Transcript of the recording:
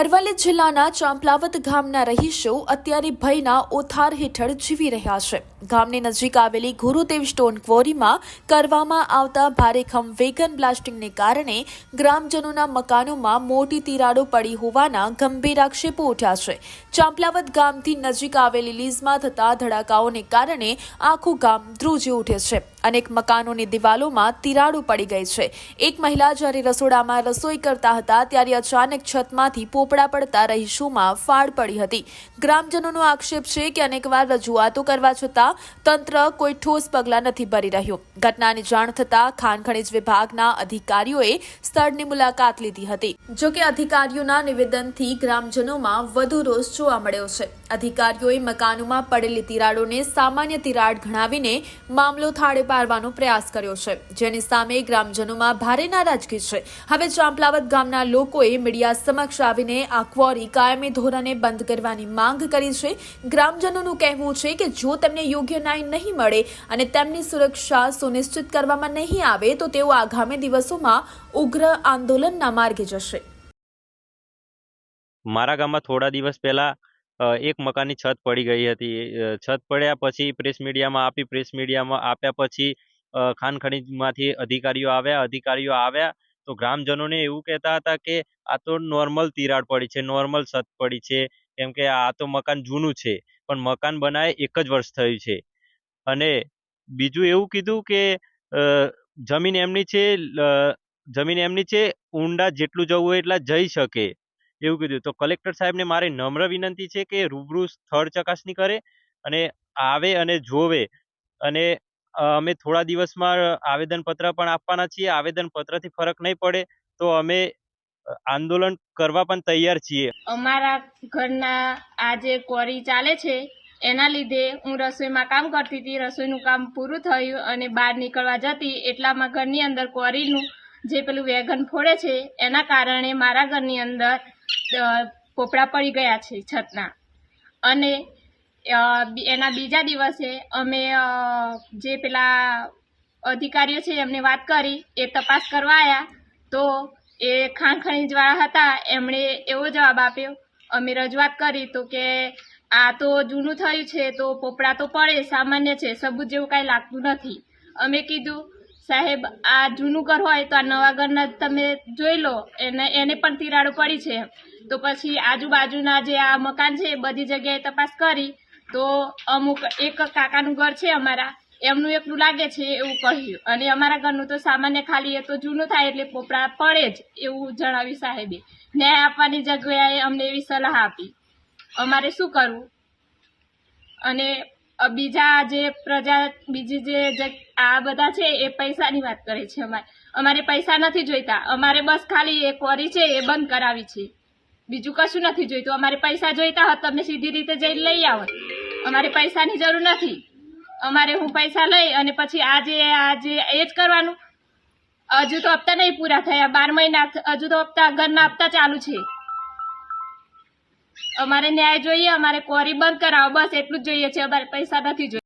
અરવલ્લી જિલ્લાના ચાંપલાવત ગામના રહીશો અત્યારે ભયના ઓથાર હેઠળ જીવી રહ્યા છે. ગામની નજીક આવેલી ગુરુદેવ સ્ટોન ક્વોરીમાં કરવામાં આવતા ભારેખમ વેગન બ્લાસ્ટિંગને કારણે ગ્રામજનોના મકાનોમાં મોટી તિરાડો પડી હોવાના ગંભીર આક્ષેપો ઉઠ્યા છે. ચાંપલાવત ગામથી નજીક આવેલી લીઝમાં થતા ધડાકાઓને કારણે આખું ગામ ધ્રુજી ઉઠે છે. અનેક મકાનોની દિવાલોમાં તિરાડો પડી ગઈ છે. એક મહિલા જ્યારે રસોડામાં રસોઈ કરતા હતા, ત્યારે અચાનક છતમાંથી પોપડા પડતા રહીશોમાં ફાળ પડી હતી. ગ્રામજનોનો આક્ષેપ છે કે અનેકવાર રજૂઆતો કરવા છતાં તંત્ર કોઈ ઠોસ પગલાં નથી ભરી રહ્યું. ઘટનાની જાણ થતાં ખાણ ખનિજ વિભાગના અધિકારીઓએ સ્થળની મુલાકાત લીધી હતી. જો કે અધિકારીઓના નિવેદનથી ગ્રામજનોમાં વધુ રોષ જોવા મળ્યો છે. અધિકારીઓએ મકાનોમાં પડેલી તિરાડોને સામાન્ય તિરાડ ગણાવીને મામલો થાળે પાડવાનો પ્રયાસ કર્યો છે. જેની સામે ગ્રામજનોમાં ભારે નારાજગી છે. હવે ચાંપલાવત ગામના લોકોએ મીડિયા સમક્ષ આવીને આ ક્વોરી કાયમી ધોરણે બંધ કરવાની માંગ કરી છે. ગ્રામજનોનું કહેવું છે કે જો તેમને યોગ્ય ન્યાય નહીં મળે અને તેમની સુરક્ષા સુનિશ્ચિત કરવામાં નહીં આવે, તો તેઓ આગામી દિવસોમાં ઉગ્ર આંદોલનના માર્ગે જશે. મારા ગામમાં થોડા દિવસ પહેલા એક મકાનની છત પડી ગઈ હતી. છત પડ્યા પછી પ્રેસ મીડિયામાં આપી, પ્રેસ મીડિયામાં આપ્યા પછી ખાનખનીજમાંથી ખનીજમાંથી અધિકારીઓ આવ્યા અધિકારીઓ આવ્યા તો ગ્રામજનોને એવું કહેતા હતા કે, આ તો નોર્મલ તિરાડ પડી છે, નોર્મલ છત પડી છે, કેમ કે આ તો મકાન જૂનું છે, પણ મકાન બનાવે એક જ વર્ષ થયું છે. અને બીજું એવું કીધું કે જમીન એમની છે જમીન એમની છે, ઊંડા જેટલું જવું હોય એટલા જઈ શકે. એવું કીધું. તો કલેક્ટર સાહેબને મારી નમ્ર વિનંતી છે કે રૂબરૂ સ્થળ ચકાસણી કરે અને આવે અને જોવે અને અમે થોડા દિવસમાં આવેદનપત્ર પણ આપવાના છીએ. આવેદનપત્રથી ફરક નહીં પડે તો અમે આંદોલન કરવા પણ તૈયાર છીએ. અમારા ઘરના આ જે કોરી ચાલે છે, એના લીધે હું રસોઈમાં કામ કરતી હતી. રસોઈનું કામ પૂરું થયું અને બહાર નીકળવા જતી એટલામાં ઘરની અંદર કોરીનું જે પેલું વેગન ફોડે છે, એના કારણે મારા ઘરની અંદર પોપડા પડી ગયા છે છતના. અને એના બીજા દિવસે અમે જે પેલા અધિકારીઓ છે એમને વાત કરી, એ તપાસ કરવા આવ્યા તો એ ખાણ ખનીજવાળા હતા, એમણે એવો જવાબ આપ્યો. અમે રજૂઆત કરી તો કે આ તો જૂનું થયું છે, તો પોપડા તો પડે, સામાન્ય છે, સબૂત જેવું કાંઈ લાગતું નથી. અમે કીધું, સાહેબ, આ જૂનું ઘર હોય તો આ નવા ઘરના તમે જોઈ લો, એને એને પણ તિરાડો પડી છે. તો પછી આજુબાજુના જે આ મકાન છે, બધી જગ્યાએ તપાસ કરી. તો અમુક એક કાકાનું ઘર છે અમારા. એમનું એકલું લાગે છે એવું કહ્યું. અને અમારા ઘરનું તો સામાન્ય ખાલી એ તો જૂનું થાય એટલે પોપડા પડે જ એવું જણાવ્યું સાહેબે. ન્યાય આપવાની જગ્યાએ અમને એવી સલાહ આપી. અમારે શું કરવું? અને બીજા જે પ્રજા, બીજી જે આ બધા છે એ પૈસાની વાત કરે છે અમારે. અમારે પૈસા નથી જોઈતા. અમારે બસ ખાલી એ કોરી છે એ બંધ કરાવી છે. બીજું કશું નથી જોઈતું. અમારે પૈસા જોઈતા હોત તમે સીધી રીતે જઈને લઈ આવત. અમારે પૈસાની જરૂર નથી. અમારે હું પૈસા લઈ અને પછી આજે આજે એ જ કરવાનું. હજુ તો હપ્તા નહીં પૂરા થયા. બાર મહિના હજુ તો હપ્તા, ઘરના હપ્તા ચાલુ છે. અમારે ન્યાય જોઈએ, અમારે કોરી બંધ કરાવો. બસ એટલું જ જોઈએ છે. અમારે પૈસા નથી જોઈતા